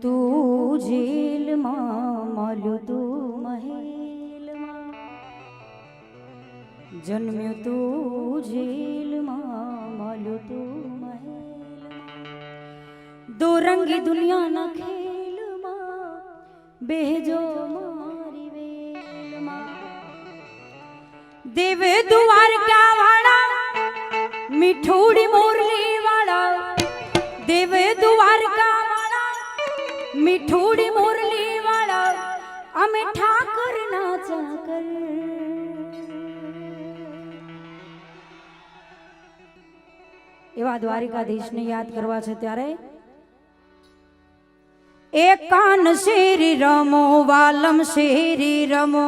તું જેલમાં મળ્યું તું મહેલમાં. જન્મ્યું તું જેલમાં મળ્યું તું મહેલમાં. દોરંગી દુનિયાના ખેલમાં બેજો મારી વેલમાં. દેવે દ્વારકા વાળા? મીઠુડી મોરલી મીઠુડી મુરલી વાળા, અમે ઠાકર ના ચાકર. એવા દ્વારિકાધીશને યાદ કરવા છે ત્યારે, એ કાન શેરી રમો, વાલમ શેરી રમો.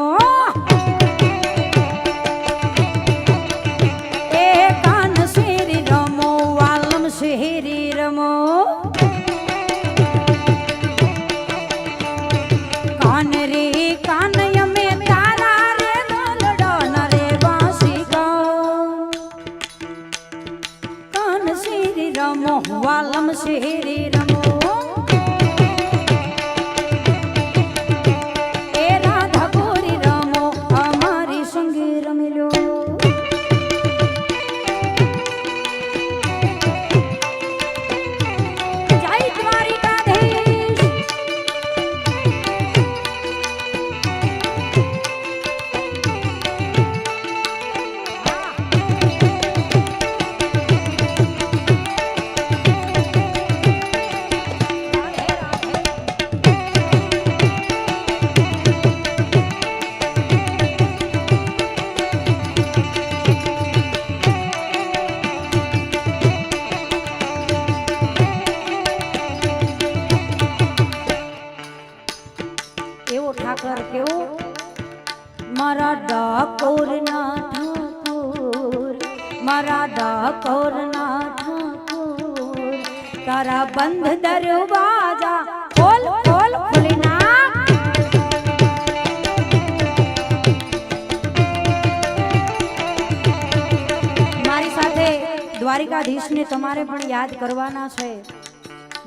દ્વારિકાધીશને તમારે પણ યાદ કરવાના છે.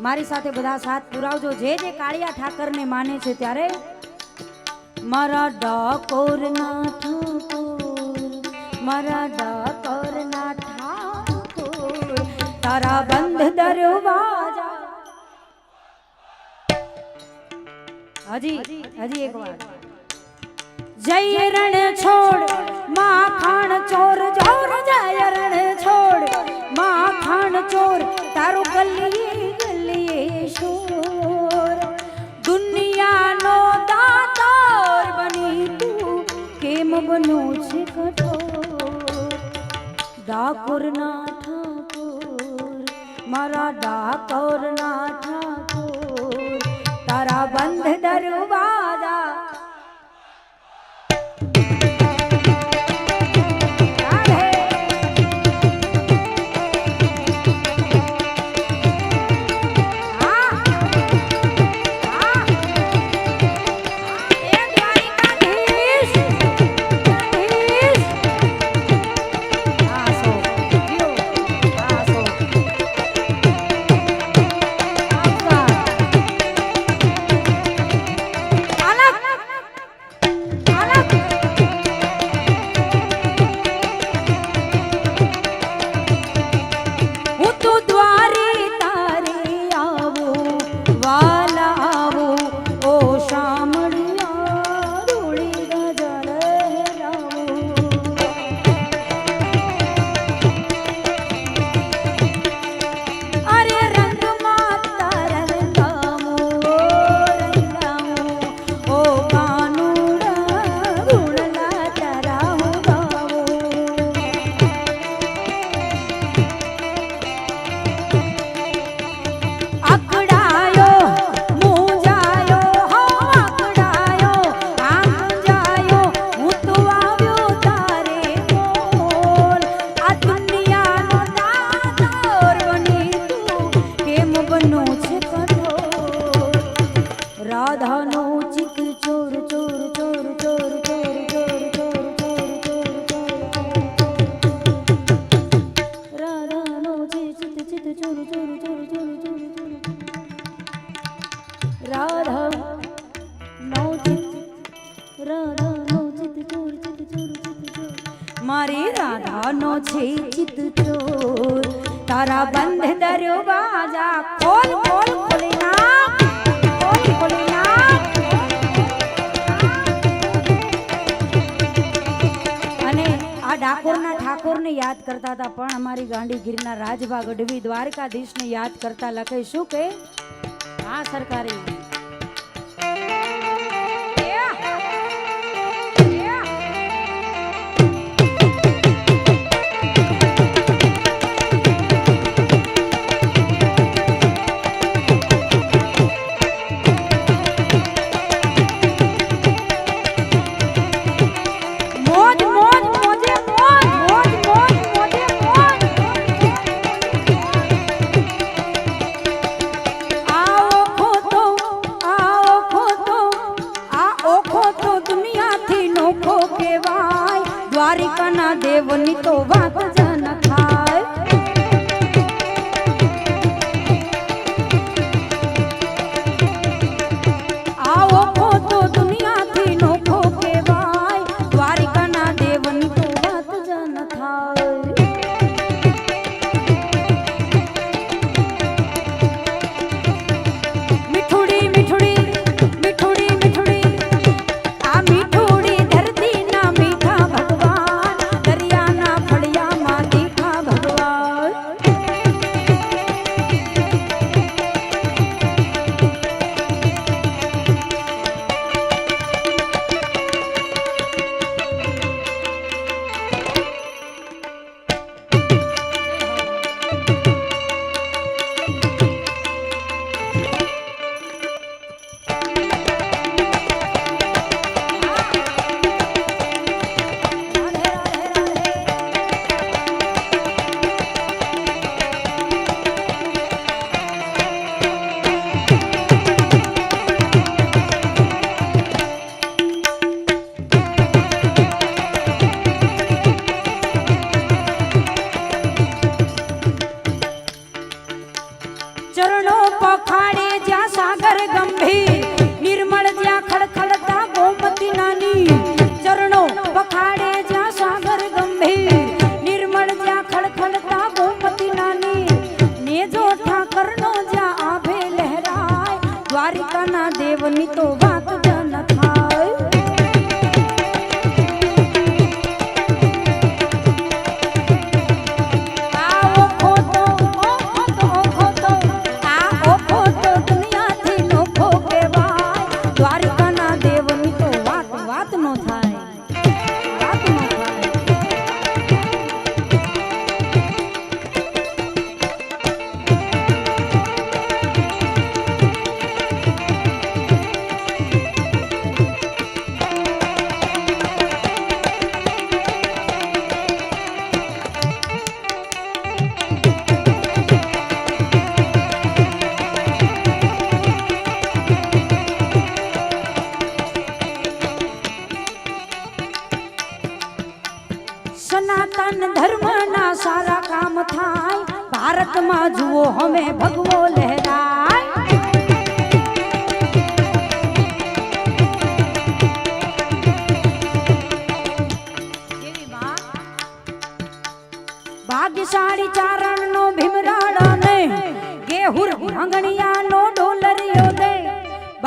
મારી સાથે બધા સાથ પુરાવજો. જે જે કાળિયા ઠાકરને માને છે ત્યારે મારા ડાકોર ના ઠાકોર, મારા ડાકોર ના ઠાકોર, તારા બંધ દરવાજા. હજી હજી એક વાર જય રણ છોડ, માખણ ચોર ચોર જય રણ છોડ. માખણ ચોર, તારો ગલીએ ગલીએ શોર. દુનિયાનો દાતાર બની તું, કેમ બનો છે કઠોર? ડાકોરના ઠાકોર, મારા ડાકોરના ઠાકોર, તારા બંધ દરવાજા મારી ગાંડી ગીરના રાજભાગ અડવી દ્વારકાધીશને યાદ કરતા લખે શું કે આ સરકારી સનાતન ધર્મના સારા કામ થાય. ભારતમાં જુઓ હવે ભગવો લહેરાય. ભાગશાળી ચારણ નો ભીમરાડા ને ગેહુર ભંગણિયા નો ડોલરિયો દે.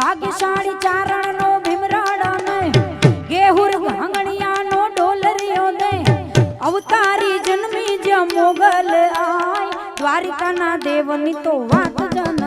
ભાગશાળી ચારણ નો ઉતારી જન્મી જ મોગલ આય. દ્વારિકાના દેવની તો વાત જન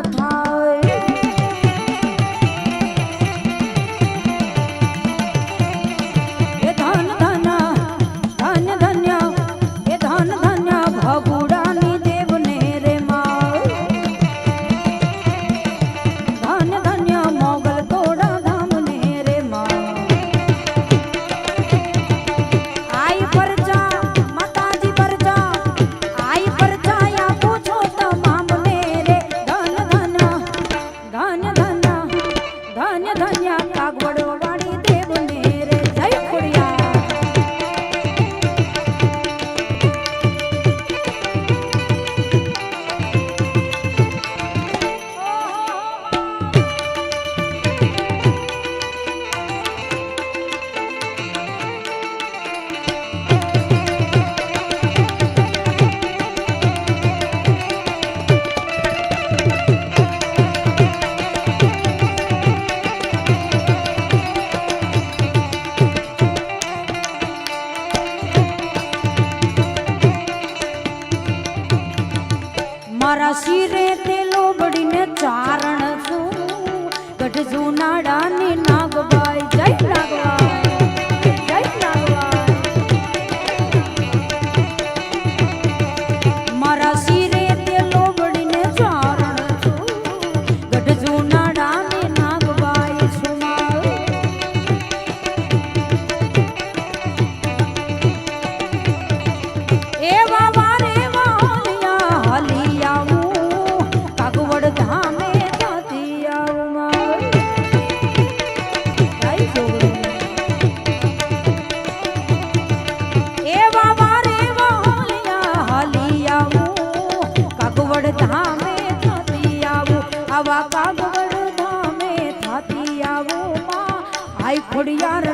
આઈ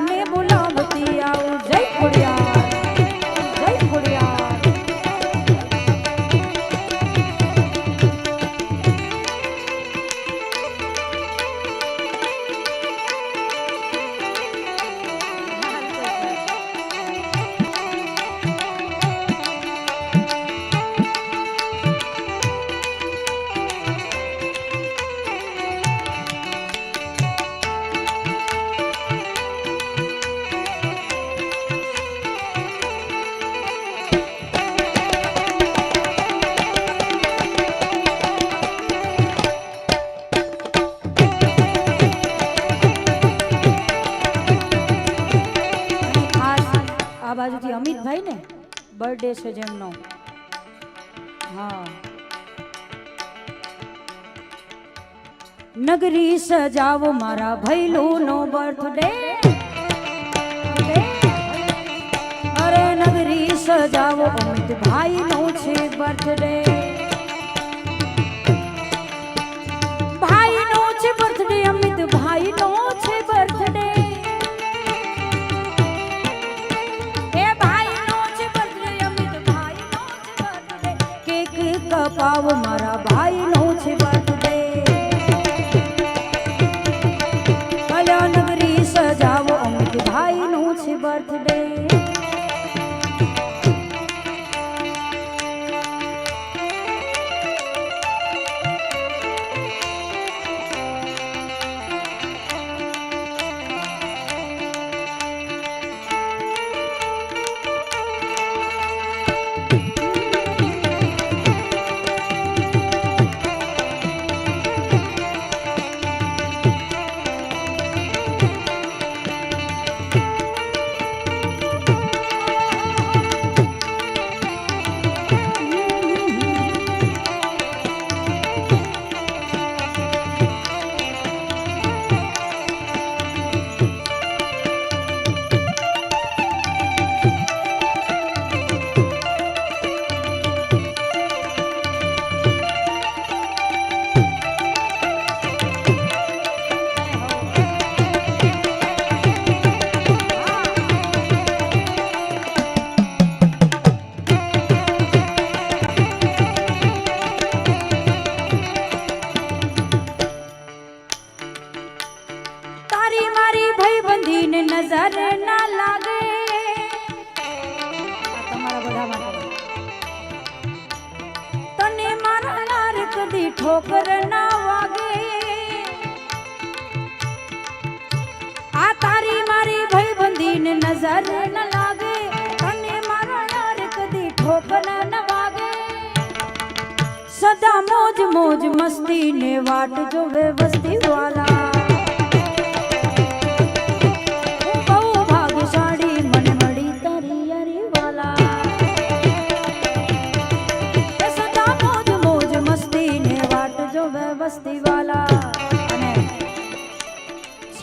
છે જેમનો. હા. નગરી સજાવો મારા ભૈલું નો બર્થડે અરે નગરી સજાવો અમિતભાઈ નો છે બર્થડે નજર ના લાગે. તમારા બધા માટે તને મારા યાર કદી ઠોકર ના વાગે. આ તારી મારી ભાઈબંધીને નજર ના લાગે. તને મારા યાર કદી ઠોકર ના વાગે. સદા મોજ મોજ મસ્તી ને વાટ જોવે વસ્તી વાલા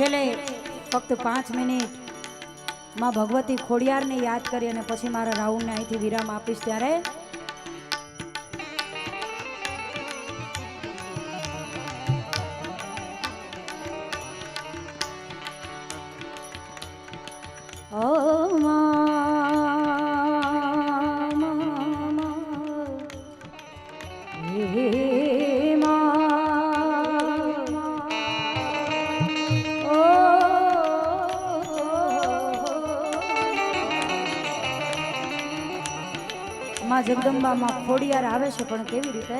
છેલ્લે ફક્ત પાંચ મિનિટ. માં ભગવતી ખોડિયારને યાદ કરી અને પછી મારા રાઉન્ડને અહીંથી વિરામ આપીશ ત્યારે માં જગદંબામાં ખોડિયાર આવે છે, પણ કેવી રીતે?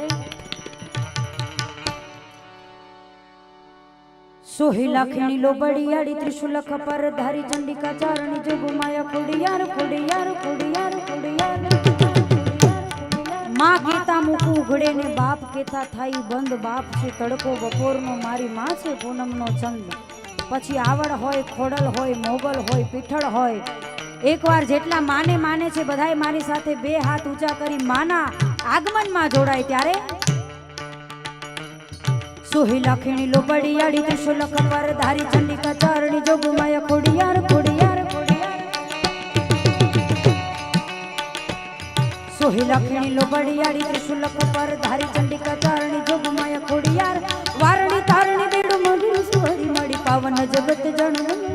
સોહી લાખની લોબડિયાળી ત્રિશુલખ પર ધારી ચંડિકા ચારણી જોગુમાયા ખોડિયાર ખોડિયાર ખોડિયાર ખોડિયાર. માં કેતા મૂકું ઉઘડે ને બાપ કેતા થાય બંધ, બાપ છે તડકો બપોરનો મારી માં છે પૂનમનો ચંદ પછી આવડ હોય, ખોડલ હોય, મોગલ હોય, પીઠળ હોય એકવાર જેટલા માને માને છે બધાય મારી સાથે બે હાથ ઊંચા કરી માના આગમનમાં જોડાય ત્યારે. સુહી લખણી લોબડિયાળી ત્રિશુલ કપર ધારી ચંડિકા ચારણી જોગમાય ખોડિયાર ખોડિયાર. સુહી લખણી લોબડિયાળી ત્રિશુલ કપર ધારી ચંડિકા ચારણી જોગમાય ખોડિયાર. વારણી તારણી બેડું મધુર સુહરી મળી પાવન જગત જણ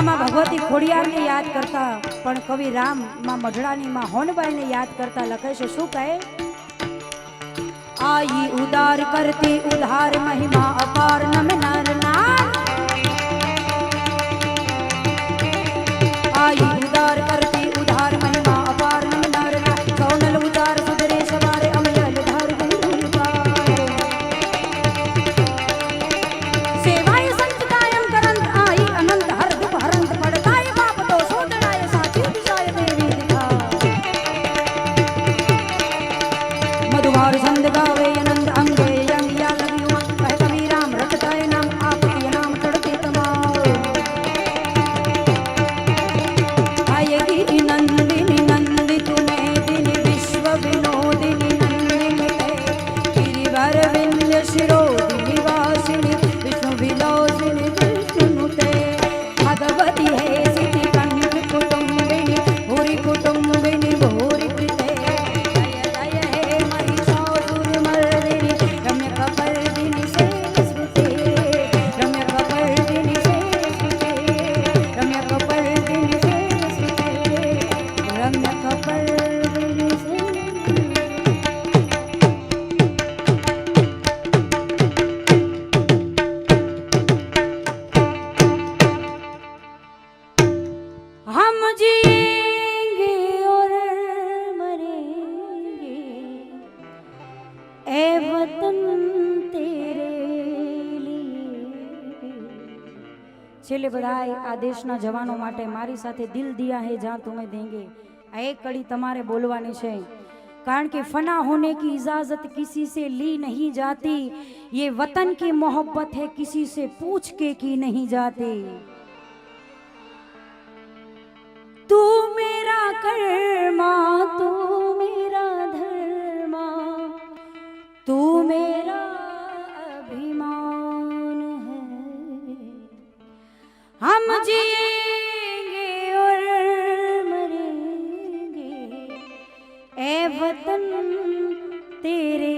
આમાં ભગવતી ખોડિયારને યાદ કરતા, પણ કવિ રામમાં મઢડાની માં હોનબાઈને યાદ કરતા લખે છે, શું કહે? આઈ ઉદાર કરતી ઉધાર મહિમા અપાર નમ નર નાર આઈ ઉદાર કરતી છેલ્લે બધાય આ દેશના જવાનો માટે મારી સાથે દિલ દિયા હે જા તમે દેંગે. આ એક કડી તમારે બોલવાની છે. કારણ કે ફના હોને કી ઇજાજત કિસી સે લી નહીં જાતી. યે વતન કી મોહબ્બત હે, કિસી સે પૂછ કે કી નહીં જાતી. ए वतन तेरे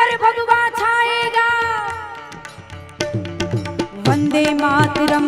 घर भगवा छाएगा वंदे मातरम